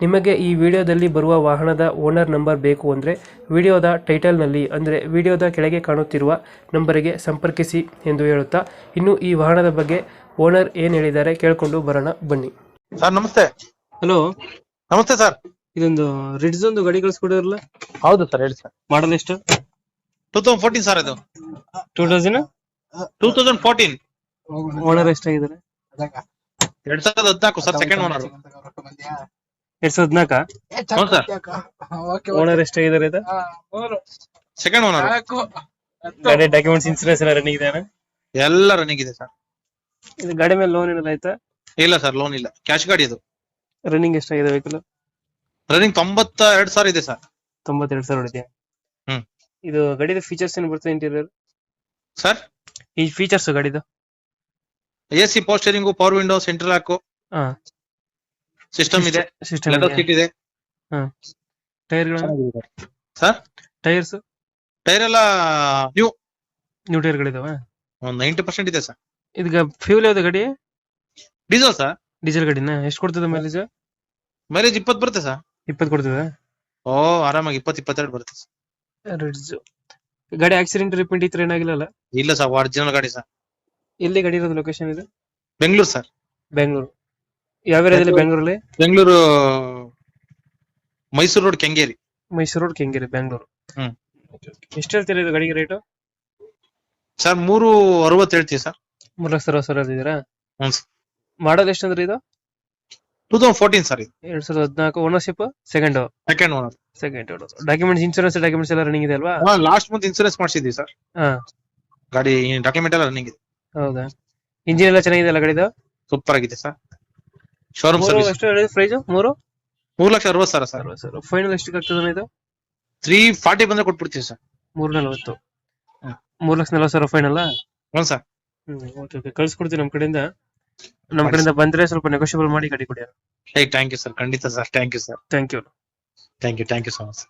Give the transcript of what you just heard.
ನಿಮಗೆ ಈ ವಿಡಿಯೋದಲ್ಲಿ ಬರುವ ವಾಹನದ ಓನರ್ ನಂಬರ್ ಬೇಕು ಅಂದರೆ ವಿಡಿಯೋದ ಟೈಟಲ್ನಲ್ಲಿ ಅಂದರೆ ವಿಡಿಯೋದ ಕೆಳಗೆ ಕಾಣುತ್ತಿರುವ ನಂಬರಿಗೆ ಸಂಪರ್ಕಿಸಿ ಎಂದು ಹೇಳುತ್ತಾ ಇನ್ನು ಈ ವಾಹನದ ಬಗ್ಗೆ ಓನರ್ ಏನು ಹೇಳಿದ್ದಾರೆ ಕೇಳಿಕೊಂಡು ಬರೋಣ ಬನ್ನಿ. ಸರ್ ನಮಸ್ತೆ. ಹಲೋ. ನಮಸ್ತೆ ಸರ್. ಇದೊಂದು ರಿಡ್ಸ್ ಒಂದು ಗಾಡಿ ಕಳಿಸ್ಕೊಡಿರಲ್ಲ ಹೌದು ಸರ್ ಹೇಳಿ ಸರ್. ಮಾಡಲ್ ಎಷ್ಟು? ಟೂ ತೌಸಂಡ್ ಫೋರ್ಟೀನ್ ಸರ್ ಇದು. Two thousand two thousand fourteen owner ಎಷ್ಟಾಗಿದ್ದಾರೆ? ಎರಡ್ ಸಾವಿರದ ಹದಿನಾಲ್ಕು ಸರ್ ಸೆಕೆಂಡ್ ಓನರ್ ಎರಡ್ ಸಾವಿರದ ಸರ್ ಓನರ್ ಎಷ್ಟಾಗಿದ್ದಾರೆ ಇದು? ಸೆಕೆಂಡ್ ಓನರ್ ಗಾಡಿ ಡಾಕ್ಯುಮೆಂಟ್ಸ್ ಇನ್ಸೂರೆನ್ಸ್ ಎಲ್ಲ ರನ್ನಿಂಗ್ ಇದೆ ಎಲ್ಲ ರನ್ನಿಂಗ್ ಇದೆ ಸರ್ ಇದು ಗಾಡಿ ಮೇಲೆ ಲೋನ್ ಏನಾದ್ರು ಆಯ್ತಾ? ಇಲ್ಲ ಸರ್ ಲೋನ್ ಇಲ್ಲ. ಕ್ಯಾಶ್ ಗಾಡಿ ಇದು. ರನ್ನಿಂಗ್ ಎಷ್ಟಾಗಿದೆ ವೆಹಿಕಲ್ ರನ್ನಿಂಗ್ ತೊಂಬತ್ತ ಎರಡ್ ಸಾವಿರ ಇದೆ ಸರ್ ತೊಂಬತ್ತೆರಡು ಸಾವಿರ ಹ್ಮ್. ಇದು ಗಾಡಿದ ಫೀಚರ್ಸ್ ಏನು ಬರ್ತದೆ ಇಂಟೀರಿಯರ್ ಸರ್ ಈ ಫೀಚರ್ಸ್ ಗಾಡಿದು? A C power steering power window central ಹಾಕು ಹಾ. ಸಿಸ್ಟಮ್ ಇದೆ. ಸಿಸ್ಟಮ್ ಲೆದರ್ ಕಿಟ್ ಇದೆ. ಟೈರ್ಗಳು ಸರ್ ಟೈರ್ಸ್ ಟೈರ್ ಎಲ್ಲ ನ್ಯೂ ನ್ಯೂ ಗಳು ಒಂದ್ ನೈಂಟಿ ಪರ್ಸೆಂಟ್ ಇದೆ ಸರ್ ಇದೀಗ ಫ್ಯೂಲ್ ಯಾವ್ದು ಗಾಡಿ? ಡೀಸೆಲ್ ಸರ್ ಡೀಸೆಲ್ ಗಾಡಿನ? ಎಷ್ಟು ಕೊಡ್ತದೆ ಮೈಲೇಜ್ ಮೈಲೇಜ್ ಇಪ್ಪತ್ತು ಬರುತ್ತೆ ಸರ್ ಇಪ್ಪತ್ತು ಕೊಡ್ತದೆ? ಓ ಆರಾಮಾಗಿ ಇಪ್ಪತ್ತು ಇಪ್ಪತ್ತೆರಡು ಬರುತ್ತೆ ಸರ್ ಗಾಡಿ ಆಕ್ಸಿಡೆಂಟ್ ರಿಪೇಂಟ್ ಇತ್ರ ಏನಾಗಿಲ್ಲ ಇಲ್ಲ ಸರ್ ಒರಿಜಿನಲ್ ಗಾಡಿ ಸರ್ ಎಲ್ಲಿ ಗಾಡಿ ಇರೋದು ಲೊಕೇಶನ್ ಇದು? ಬೆಂಗಳೂರು ಸರ್ ಬೆಂಗಳೂರು. ಯಾವ ಏರಿಯಾದಲ್ಲಿ ಬೆಂಗಳೂರಲ್ಲಿ? ಬೆಂಗಳೂರು ಮೈಸೂರು ರೋಡ್ ಕೆಂಗೇರಿ. ಮೈಸೂರು ರೋಡ್ ಕೆಂಗೇರಿ ಬೆಂಗಳೂರು. ಹ್ಮ್. ಎಷ್ಟು ಹೇಳ್ತೀರಾ ಇದು ಗಾಡಿಗೆ ರೇಟು ಸರ್ ಮೂರು ಅರವತ್ತು ಹೇಳ್ತೀವಿ ಸರ್. ಮೂರು ಲಕ್ಷ ಅರವತ್ತು ಸಾವಿರ ಹ್ಞೂ ಸರ್. ಮಾಡೋದು ಎಷ್ಟು ಅಂದ್ರೆ ಇದು? ಟೂ ತೌಸಂಡ್ ಫೋರ್ಟೀನ್ ಸರ್ ಇದು. ಎರಡ್ ಸಾವಿರದ ಹದಿನಾಲ್ಕು ownership second second owner second documents insurance documents ಎಲ್ಲ ರನ್ನಿಂಗ್ ಇದೆ ಅಲ್ವಾ? ಲಾಸ್ಟ್ ಮಂತ್ ಇನ್ಸೂರೆನ್ಸ್ ಮಾಡಿಸಿದ್ವಿ ಸರ್. ಹಾ. ಗಾಡಿ ಡಾಕ್ಯುಮೆಂಟ್ ಎಲ್ಲ ರನ್ನಿಂಗ್ ಇದೆ. ಹೌದಾ? ಇಂಜಿನ್ ಎಲ್ಲ ಚೆನ್ನಾಗಿದೆ ಅಲ್ಲ ಗಾಡಿದು? ಸೂಪರ್ ಆಗಿದೆ ಸರ್. ಶೋರೂಮ್ ಮೂರು ಸರ್ವಿಸ್. ಎಷ್ಟು ಹೇಳಿದ್ರೆ ಪ್ರೈಸ್ ಮೂರು? ಮೂರು ಲಕ್ಷ ಅರವತ್ತು ಸಾವಿರ ಸರ್. ಸರ್ ಫೈನಲ್ ಎಷ್ಟಕ್ಕೆ ಆಗ್ತದೆ ಇದು? ತ್ರೀ ಫಾರ್ಟಿ ಬಂದ್ರೆ ಕೊಟ್ಬಿಡ್ತೀವಿ ಸರ್. ಮೂರ್ ನಲ್ವತ್ತು ಹ್ಮ್. ಮೂರ್ ಲಕ್ಷ ನಲ್ವತ್ತು ಸಾವಿರ ಫೈನಲ್ ಹ್ಞೂ ಸರ್. ಓಕೆ ಓಕೆ ಕಳ್ಸ್ಕೊಡ್ತೀವಿ ನಮ್ಮ ಕಡೆಯಿಂದ. ನಮ್ಮ ಮಾಡಿ ಕಡೆಯಿಂದ ಬಂದ್ರೆ ಸ್ವಲ್ಪ ನೆಗೋಷಿಯಬಲ್ ಮಾಡಿ ಗಾಡಿ ಕೊಡಿ ಥ್ಯಾಂಕ್ ಯು ಸರ್ ಖಂಡಿತ sir. Thank you sir thank you thank you thank you so much